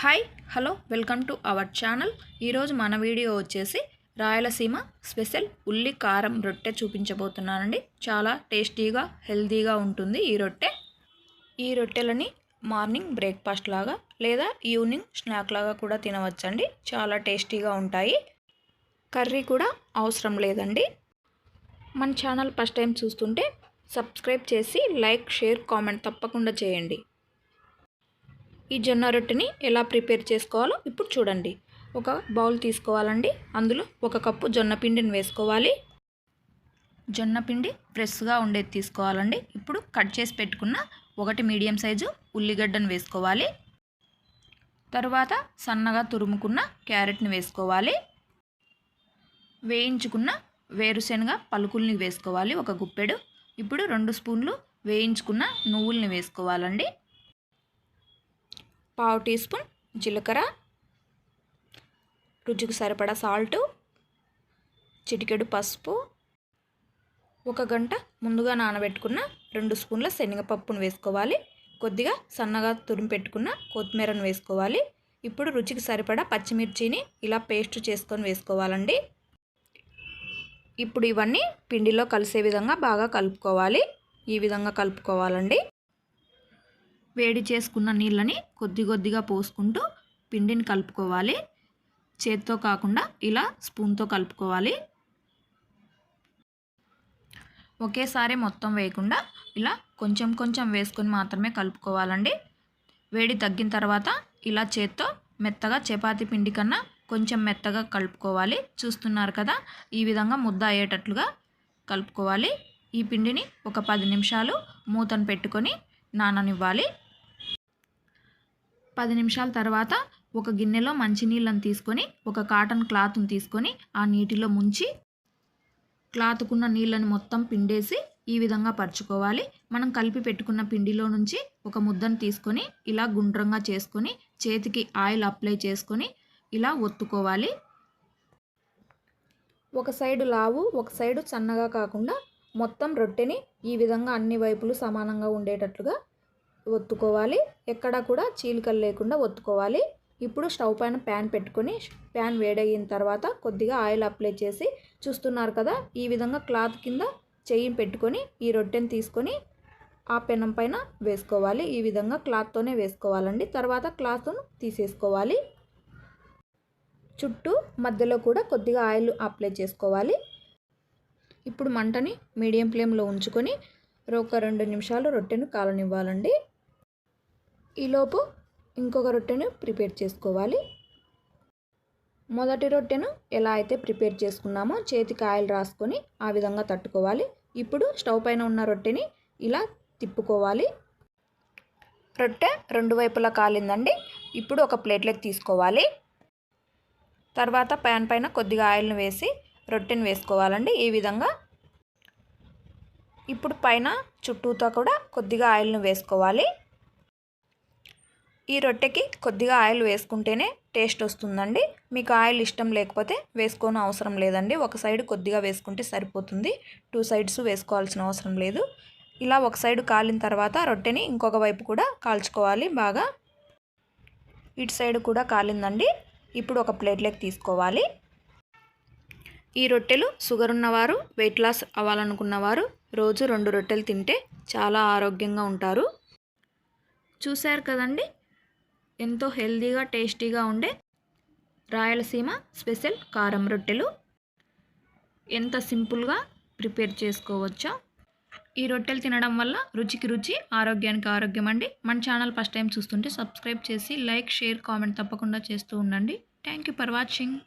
Hi hello welcome to our channel. ఈరోజు మన video వచ్చేసి రాయలసీమ స్పెషల్ ఉల్లి కారం రొట్టె చూపించబోతున్నానండి. చాలా టేస్టీగా హెల్తీగా ఉంటుంది ఈ రొట్టె. ఈ రొట్టెలని మార్నింగ్ బ్రేక్ఫాస్ట్ లాగా లేదా ఈవినింగ్ స్నాక్ లాగా కూడా తినవచ్చండి. చాలా టేస్టీగా ఉంటాయి. కర్రీ కూడా అవసరం లేదండి. మన ఛానల్ ఫస్ట్ టైం చూస్తుంటే సబ్స్క్రైబ్ చేసి లైక్ షేర్ కామెంట్ తప్పకుండా చేయండి. ఈ జొన్న రొట్టెని ఎలా ప్రిపేర్ చేసుకోవాలో ఇప్పుడు చూడండి. ఒక బౌల్ తీసుకోవాలండి. అందులో ఒక కప్పు జొన్న పిండిని వేసుకోవాలి. జొన్న పిండి ఫ్రెష్గా ఉండేది తీసుకోవాలండి. ఇప్పుడు కట్ చేసి పెట్టుకున్న ఒకటి మీడియం సైజు ఉల్లిగడ్డను వేసుకోవాలి. తరువాత సన్నగా తురుముకున్న క్యారెట్ని వేసుకోవాలి. వేయించుకున్న వేరుశనగ పలుకుల్ని వేసుకోవాలి. ఒక గుప్పెడు. ఇప్పుడు రెండు స్పూన్లు వేయించుకున్న నువ్వుల్ని వేసుకోవాలండి. పావు టీ స్పూన్ జీలకర్ర రుచికి సరిపడా సాల్టు చిటికెడు పసుపు ఒక గంట ముందుగా నానబెట్టుకున్న రెండు స్పూన్ల శనగపప్పును వేసుకోవాలి. కొద్దిగా సన్నగా తురిమి పెట్టుకున్న కొత్తిమీరను వేసుకోవాలి. ఇప్పుడు రుచికి సరిపడా పచ్చిమిర్చిని ఇలా పేస్ట్ చేసుకొని వేసుకోవాలండి. ఇప్పుడు ఇవన్నీ పిండిలో కలిసే విధంగా బాగా కలుపుకోవాలి. ఈ విధంగా కలుపుకోవాలండి. వేడి చేసుకున్న నీళ్ళని కొద్ది కొద్దిగా పోసుకుంటూ పిండిని కలుపుకోవాలి. చేత్తో కాకుండా ఇలా స్పూన్తో కలుపుకోవాలి. ఒకేసారి మొత్తం వేయకుండా ఇలా కొంచెం కొంచెం వేసుకొని మాత్రమే కలుపుకోవాలండి. వేడి తగ్గిన తర్వాత ఇలా చేత్తో మెత్తగా చపాతి పిండి కన్నా కొంచెం మెత్తగా కలుపుకోవాలి. చూస్తున్నారు కదా ఈ విధంగా ముద్ద అయ్యేటట్లుగా కలుపుకోవాలి. ఈ పిండిని ఒక పది నిమిషాలు మూతను పెట్టుకొని నాననివ్వాలి. పది నిమిషాల తర్వాత ఒక గిన్నెలో మంచినీళ్ళని తీసుకొని ఒక కాటన్ క్లాత్ని తీసుకొని ఆ నీటిలో ముంచి క్లాత్కున్న నీళ్ళని మొత్తం పిండేసి ఈ విధంగా పరుచుకోవాలి. మనం కలిపి పెట్టుకున్న పిండిలో నుంచి ఒక ముద్దను తీసుకొని ఇలా గుండ్రంగా చేసుకొని చేతికి ఆయిల్ అప్లై చేసుకొని ఇలా ఒత్తుకోవాలి. ఒక సైడు లావు ఒక సైడు సన్నగా కాకుండా మొత్తం రొట్టెని ఈ విధంగా అన్ని వైపులు సమానంగా ఉండేటట్లుగా ఒత్తుకోవాలి. ఎక్కడ కూడా చీలికలు లేకుండా ఒత్తుకోవాలి. ఇప్పుడు స్టవ్ పైన ప్యాన్ పెట్టుకొని ప్యాన్ వేడయిన తర్వాత కొద్దిగా ఆయిల్ అప్లై చేసి చూస్తున్నారు కదా ఈ విధంగా క్లాత్ కింద చెయ్యి పెట్టుకొని ఈ రొట్టెని తీసుకొని ఆ పెనం పైన వేసుకోవాలి. ఈ విధంగా క్లాత్తోనే వేసుకోవాలండి. తర్వాత క్లాత్ను తీసేసుకోవాలి. చుట్టూ మధ్యలో కూడా కొద్దిగా ఆయిల్ అప్లై చేసుకోవాలి. ఇప్పుడు మంటని మీడియం ఫ్లేమ్లో ఉంచుకొని ఒక రెండు నిమిషాలు రొట్టెను కాలనివ్వాలండి. ఈలోపు ఇంకొక రొట్టెను ప్రిపేర్ చేసుకోవాలి. మొదటి రొట్టెను ఎలా అయితే ప్రిపేర్ చేసుకున్నామో చేతికి ఆయిల్ రాసుకొని ఆ విధంగా తట్టుకోవాలి. ఇప్పుడు స్టవ్ పైన ఉన్న రొట్టెని ఇలా తిప్పుకోవాలి. రొట్టె రెండు వైపులా కాలిందండి. ఇప్పుడు ఒక ప్లేట్లోకి తీసుకోవాలి. తర్వాత ప్యాన్ పైన కొద్దిగా ఆయిల్ను వేసి రొట్టెను వేసుకోవాలండి ఈ విధంగా. ఇప్పుడు పైన చుట్టూతో కూడా కొద్దిగా ఆయిల్ను వేసుకోవాలి. ఈ రొట్టెకి కొద్దిగా ఆయిల్ వేసుకుంటేనే టేస్ట్ వస్తుందండి. మీకు ఆయిల్ ఇష్టం లేకపోతే వేసుకోని అవసరం లేదండి. ఒక సైడ్ కొద్దిగా వేసుకుంటే సరిపోతుంది. టూ సైడ్స్ వేసుకోవాల్సిన అవసరం లేదు. ఇలా ఒక సైడ్ కాలిన తర్వాత రొట్టెని ఇంకొక వైపు కూడా కాల్చుకోవాలి బాగా. ఇటు సైడ్ కూడా కాలిందండి. ఇప్పుడు ఒక ప్లేట్లోకి తీసుకోవాలి. ఈ రొట్టెలు షుగర్ ఉన్నవారు వెయిట్ లాస్ అవ్వాలనుకున్నవారు రోజు రెండు రొట్టెలు తింటే చాలా ఆరోగ్యంగా ఉంటారు. చూశారు కదండి? ఎంతో హెల్తీగా టేస్టీగా ఉండే రాయలసీమ స్పెషల్ కారం రొట్టెలు. ఎంత సింపుల్గా ప్రిపేర్ చేసుకోవచ్చో? ఈ రొట్టెలు తినడం వల్ల రుచికి రుచి ఆరోగ్యానికి ఆరోగ్యం అండి. మన ఛానల్ ఫస్ట్ టైం చూస్తుంటే సబ్స్క్రైబ్ చేసి లైక్ షేర్ కామెంట్ తప్పకుండా చేస్తూ ఉండండి. Thank you for watching.